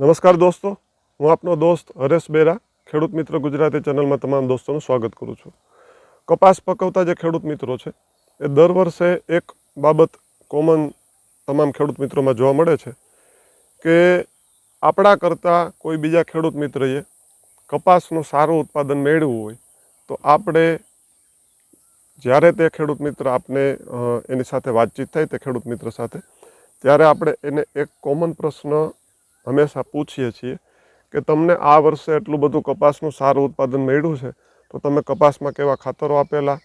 નમસ્કાર દોસ્તો, હું આપનો દોસ્ત હરેશ બેરા, ખેડૂત મિત્ર ગુજરાતી ચેનલમાં તમામ દોસ્તોનું સ્વાગત કરું છું. કપાસ પકવતા જે ખેડૂત મિત્રો છે, એ દર વર્ષે એક બાબત કોમન તમામ ખેડૂત મિત્રોમાં જોવા મળે છે કે આપણા કરતાં કોઈ બીજા ખેડૂત મિત્રએ કપાસનું સારું ઉત્પાદન મેળવવું હોય, તો આપણે જ્યારે તે ખેડૂત મિત્ર આપને એની સાથે વાતચીત થાય તે ખેડૂત મિત્ર સાથે, ત્યારે આપણે એને એક કોમન પ્રશ્ન હંમેશા પૂછીએ છીએ કે તમને આ વર્ષે એટલું બધું કપાસનું સારું ઉત્પાદન મળ્યું છે, તો તમે કપાસમાં કેવા ખાતરો આપેલા?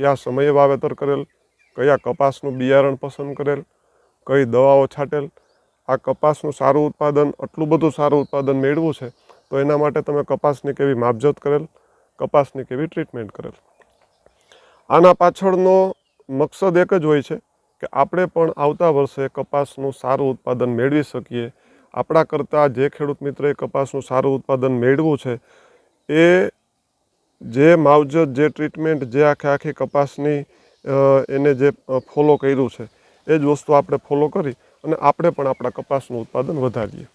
કયા સમયે વાવેતર કરેલ? કયા કપાસનું બિયારણ પસંદ કરેલ? કઈ દવાઓ છાંટેલ? આ કપાસનું સારું ઉત્પાદન, આટલું બધું સારું ઉત્પાદન મેળવું છે, તો એના માટે તમે કપાસની કેવી માપજત કરેલ? કપાસની કેવી ટ્રીટમેન્ટ કરેલ? આના પાછળનો મકસદ એક જ હોય છે કે આપણે પણ આવતા વર્ષે કપાસનું સારું ઉત્પાદન મેળવી શકીએ આપણા કરતાં જે ખેડૂત મિત્રએ કપાસનું સારું ઉત્પાદન મેળવું છે, એ જે માવજત, જે ટ્રીટમેન્ટ, જે આખે આખી કપાસની એને જે ફોલો કર્યું છે, એ જ વસ્તુ આપણે ફોલો કરી અને આપણે પણ આપણા કપાસનું ઉત્પાદન વધારીએ.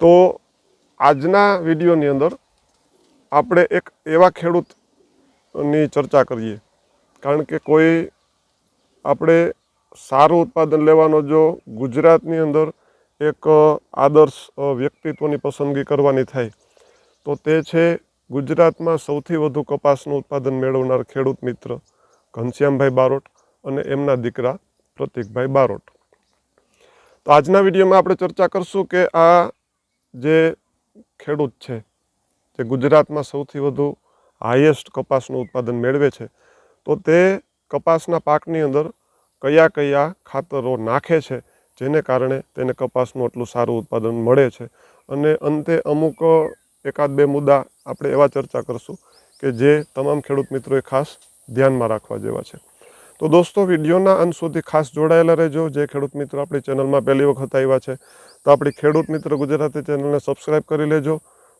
તો આજના વિડીયોની અંદર આપણે એક એવા ખેડૂતની ચર્ચા કરીએ, કારણ કે કોઈ આપણે સારું ઉત્પાદન લેવાનો જો ગુજરાતની અંદર એક આદર્શ વ્યક્તિત્વની પસંદગી કરવાની થાય. તો તે છે ગુજરાતમાં સૌથી વધુ કપાસનું ઉત્પાદન મેળવનાર ખેડૂત મિત્ર ઘનશ્યામભાઈ બારોટ અને એમના દીકરા પ્રતિકભાઈ બારોટ. તો આજના વિડીયોમાં આપણે ચર્ચા કરશું કે આ જે ખેડૂત છે, જે ગુજરાતમાં સૌથી વધુ હાઈએસ્ટ કપાસનું ઉત્પાદન મેળવે છે, તો તે કપાસના પાકની અંદર કયા કયા ખાતરો નાખે છે જેને કારણે તેને કપાસનું એટલું સારું ઉત્પાદન મળે છે. અને અંતે અમુક એકાદ બે મુદ્દા આપણે એવા ચર્ચા કરશું કે જે તમામ ખેડૂત મિત્રોએ ખાસ ધ્યાનમાં રાખવા જેવા છે. તો દોસ્તો, વિડીયોના અંત સુધી ખાસ જોડાયેલા રહેજો. જે ખેડૂત મિત્રો આપણી ચેનલમાં પહેલી વખત આવ્યા છે, તો આપણી ખેડૂત મિત્ર ગુજરાતી ચેનલને સબસ્ક્રાઈબ કરી લેજો.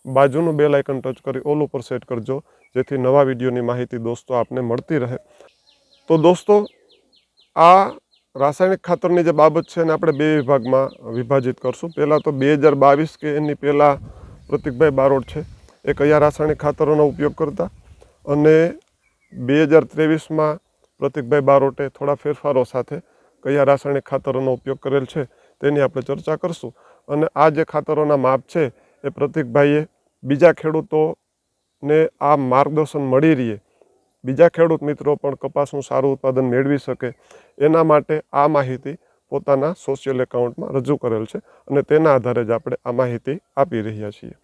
બાજુનું બેલ આઇકન ટચ કરી ઓલ ઉપર સેટ કરજો, જેથી નવા વિડીયોની માહિતી દોસ્તો આપને મળતી રહે. તો દોસ્તો, આ રાસાયણિક ખાતરની જે બાબત છે એને આપણે બે વિભાગમાં વિભાજિત કરશું. પહેલાં તો બે હજાર બાવીસ કે એની પહેલાં પ્રતિકભાઈ બારોટ છે. એ કયા રાસાયણિક ખાતરોનો ઉપયોગ કરતા અને બે હજાર ત્રેવીસમાં પ્રતિકભાઈ બારોટે થોડા ફેરફારો સાથે કયા રાસાયણિક ખાતરોનો ઉપયોગ કરેલ છે તેની આપણે ચર્ચા કરશું. અને આ જે ખાતરોના માપ છે એ પ્રતિકભાઈએ બીજા ખેડૂતોને આ માર્ગદર્શન મળી રહે બીજા ખેડૂત મિત્રો પણ કપાસનું સારું ઉત્પાદન મેળવી શકે એના માટે આ માહિતી પોતાના સોશિયલ એકાઉન્ટમાં રજૂ કરેલ છે અને તેના આધારે જ આપણે આ માહિતી આપી રહ્યા છીએ.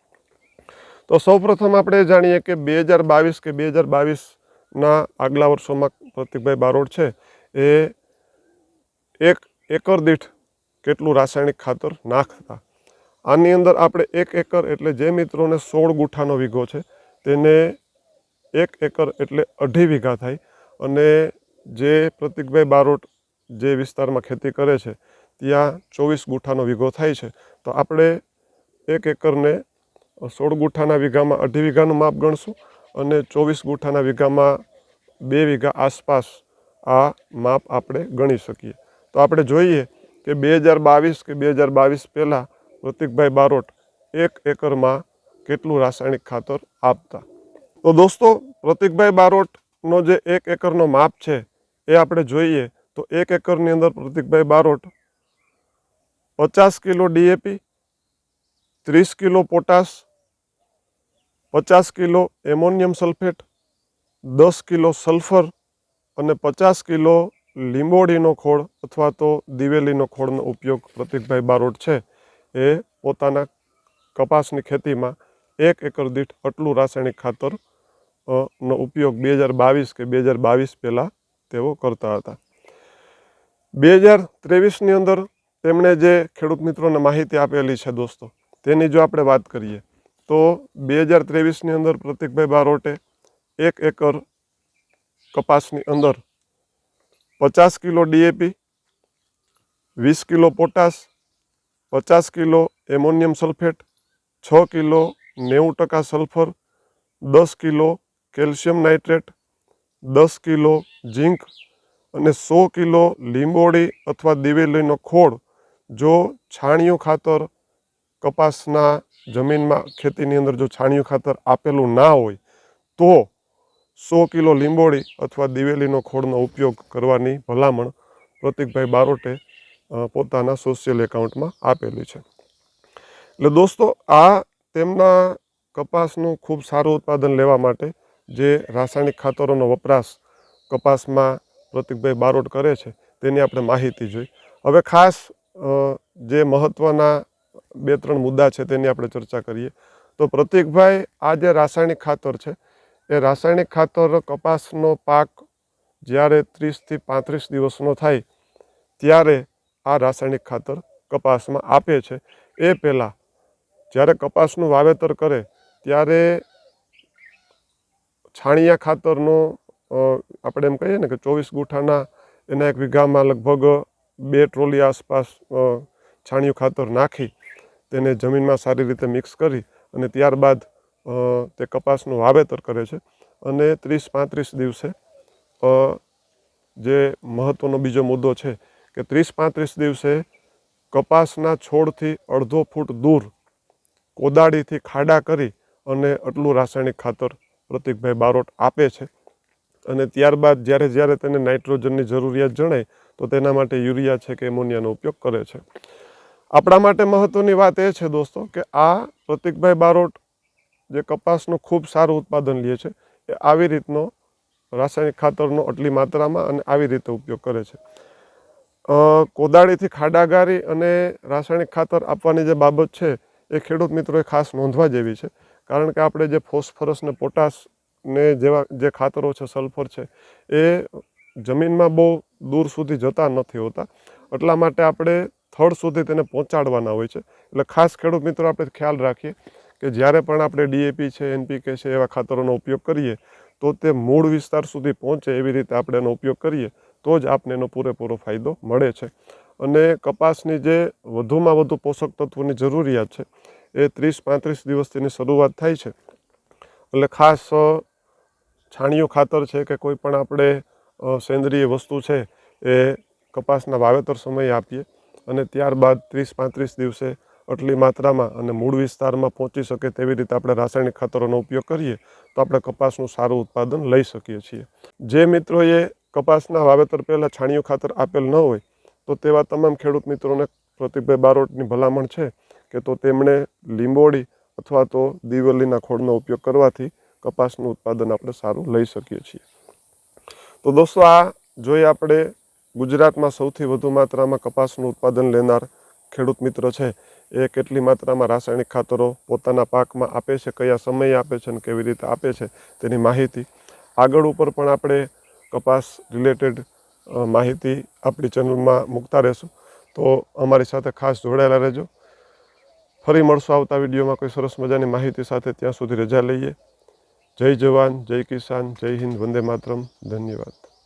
તો સૌપ્રથમ આપણે જાણીએ કે બે હજાર બાવીસ કે બે હજાર બાવીસના આગલા વર્ષોમાં પ્રતિકભાઈ બારોટ છે એ એક એકર દીઠ કેટલું રાસાયણિક ખાતર નાખતા. આની અંદર આપણે એક એકર એટલે જે મિત્રોને સોળ ગુઠાનો વીઘો છે તેને એક એકર એટલે અઢી વીઘા થાય. અને જે પ્રતિકભાઈ બારોટ જે વિસ્તારમાં ખેતી કરે છે, ત્યાં ચોવીસ ગુઠાનો વીઘો થાય છે. તો આપણે એક એકરને સોળ ગુઠાના વીઘામાં અઢી વીઘાનું માપ ગણશું અને ચોવીસ ગુઠાના વીઘામાં બે વીઘા આસપાસ આ માપ આપણે ગણી શકીએ. તો આપણે જોઈએ કે બે હજાર બાવીસ કે બે હજાર બાવીસ પહેલાં પ્રતિકભાઈ બારોટ એક એકરમાં કેટલું રાસાયણિક ખાતર આપતા? તો દોસ્તો, પ્રતિકભાઈ બારોટનો જે એક એકરનો માપ છે એ આપણે જોઈએ તો એક એકરની અંદર પ્રતિકભાઈ બારોટ પચાસ કિલો ડીએપી, ત્રીસ કિલો પોટાશ, પચાસ કિલો એમોનિયમ સલ્ફેટ, દસ કિલો સલ્ફર અને પચાસ કિલો લીંબોડીનો ખોળ અથવા તો દિવેલીનો ખોળનો ઉપયોગ પ્રતિકભાઈ બારોટ છે. એ પોતાના કપાસની ખેતીમાં એક એકર દીઠ આટલું રાસાયણિક ખાતર નો ઉપયોગ બે હજાર બાવીસ કે બે હજાર બાવીસ પહેલાં તેઓ કરતા હતા. બે હજાર ત્રેવીસની અંદર તેમણે જે ખેડૂત મિત્રોને માહિતી આપેલી છે દોસ્તો, તેની જો આપણે વાત કરીએ, તો બે હજાર ત્રેવીસની અંદર પ્રતિકભાઈ બારોટે એક એકર કપાસની અંદર પચાસ કિલો ડીએપી, વીસ કિલો પોટાશ, પચાસ કિલો એમોનિયમ સલ્ફેટ, છ કિલો નેવું ટકા સલ્ફર, દસ કિલો કેલ્શિયમ નાઇટ્રેટ, દસ કિલો ઝીંક અને સો કિલો લીંબોળી અથવા દિવેલીનો ખોળ જો છાણિયું ખાતર કપાસના જમીનમાં, ખેતીની અંદર જો છાણિયું ખાતર આપેલું ના હોય, તો સો કિલો લીંબોળી અથવા દિવેલીનો ખોળનો ઉપયોગ કરવાની ભલામણ પ્રતિકભાઈ બારોટે પોતાના સોશિયલ એકાઉન્ટમાં આપેલી છે. એટલે દોસ્તો, આ તેમના કપાસનું ખૂબ સારું ઉત્પાદન લેવા માટે જે રાસાયણિક ખાતરોનો વપરાશ કપાસમાં પ્રતિકભાઈ બારોટ કરે છે, તેની આપણે માહિતી જોઈ. હવે ખાસ જે મહત્ત્વના બે ત્રણ મુદ્દા છે તેની આપણે ચર્ચા કરીએ. તો પ્રતિકભાઈ, આ જે રાસાયણિક ખાતર છે, એ રાસાયણિક ખાતર કપાસનો પાક જ્યારે ત્રીસથી પાંત્રીસ દિવસનો થાય, ત્યારે આ રાસાયણિક ખાતર કપાસમાં આપે છે. એ પહેલાં જ્યારે કપાસનું વાવેતર કરે, ત્યારે છાણિયા ખાતરનો આપણે એમ કહીએ ને કે ચોવીસ ગુઠાના એના એક વીઘામાં લગભગ બે ટ્રોલી આસપાસ છાણિયું ખાતર નાખી તેને જમીનમાં સારી રીતે મિક્સ કરી અને ત્યારબાદ તે કપાસનું વાવેતર કરે છે. અને ત્રીસ પાંત્રીસ દિવસે જે મહત્ત્વનો બીજો મુદ્દો છે કે ત્રીસ પાંત્રીસ દિવસે કપાસના છોડથી અડધો ફૂટ દૂર કોદાળીથી ખાડા કરી અને આટલું રાસાયણિક ખાતર પ્રતિકભાઈ બારોટ આપે છે. અને ત્યારબાદ જ્યારે જ્યારે તેને નાઇટ્રોજનની જરૂરિયાત જણાય, તો તેના માટે યુરિયા છે કે એમોનિયાનો ઉપયોગ કરે છે. આપણા માટે મહત્ત્વની વાત એ છે દોસ્તો કે આ પ્રતિકભાઈ બારોટ જે કપાસનું ખૂબ સારું ઉત્પાદન લે છે, એ આવી રીતનો રાસાયણિક ખાતરનો આટલી માત્રામાં અને આવી રીતે ઉપયોગ કરે છે. કોદાળીથી ખાડા ગારી અને રાસાયણિક ખાતર આપવાની જે બાબત છે, એ ખેડૂત મિત્રોએ ખાસ નોંધવા જેવી છે. કારણ કે આપણે જે ફોસ્ફરસ ને પોટાશ ને જેવા જે ખાતરો છે, સલ્ફર છે, એ જમીનમાં બહુ દૂર સુધી જતા નથી હોતા. એટલા માટે આપણે થડ સુધી તેને પહોંચાડવાના હોય છે. એટલે ખાસ ખેડૂત મિત્રો આપણે ખ્યાલ રાખીએ કે જ્યારે પણ આપણે ડીએપી છે એનપીકે છે એવા ખાતરોનો ઉપયોગ કરીએ, તો તે મૂળ વિસ્તાર સુધી પહોંચે એવી રીતે આપણે એનો ઉપયોગ કરીએ, તો જ આપને એનો પૂરેપૂરો ફાયદો મળે છે. અને કપાસની જે વધુમાં વધુ પોષક તત્વોની જરૂરિયાત છે એ ત્રીસ પાંત્રીસ દિવસથીની શરૂઆત થાય છે. એટલે ખાસ છાણિયું ખાતર છે કે કોઈ પણ આપણે સેન્દ્રિય વસ્તુ છે એ કપાસના વાવેતર સમયે આપીએ અને ત્યારબાદ ત્રીસ પાંત્રીસ દિવસે આટલી માત્રામાં અને મૂળ વિસ્તારમાં પહોંચી શકે તેવી રીતે આપણે રાસાયણિક ખાતરોનો ઉપયોગ કરીએ તો આપણે કપાસનું સારું ઉત્પાદન લઈ શકીએ છીએ. જે મિત્રોએ કપાસના વાવેતર પહેલાં છાણિયું ખાતર આપેલ ન હોય તો તેવા તમામ ખેડૂત મિત્રોને પ્રતિકભાઈ બારોટની ભલામણ છે કે તો તેમણે લીંબોળી અથવા તો દિવેલીના ખોળનો ઉપયોગ કરવાથી કપાસનું ઉત્પાદન આપણે સારું લઈ શકીએ છીએ. તો દોસ્તો, આ જોઈએ આપણે ગુજરાતમાં સૌથી વધુ માત્રામાં કપાસનું ઉત્પાદન લેનાર ખેડૂત મિત્ર છે. એ કેટલી માત્રામાં રાસાયણિક ખાતરો પોતાના પાકમાં આપે છે, કયા સમયે આપે છે અને કેવી રીતે આપે છે તેની માહિતી આગળ ઉપર પણ આપણે કપાસ રિલેટેડ માહિતી આપણી ચેનલમાં મૂકતા રહેશું. તો અમારી સાથે ખાસ જોડાયેલા રહેજો. ફરી મળશું આવતા વિડીયોમાં. કોઈ સરસ મજાની માહિતી સાથે ત્યાં સુધી રજા લઈએ. જય જવાન, જય કિસાન, જય હિન્દ, વંદે માતરમ. ધન્યવાદ.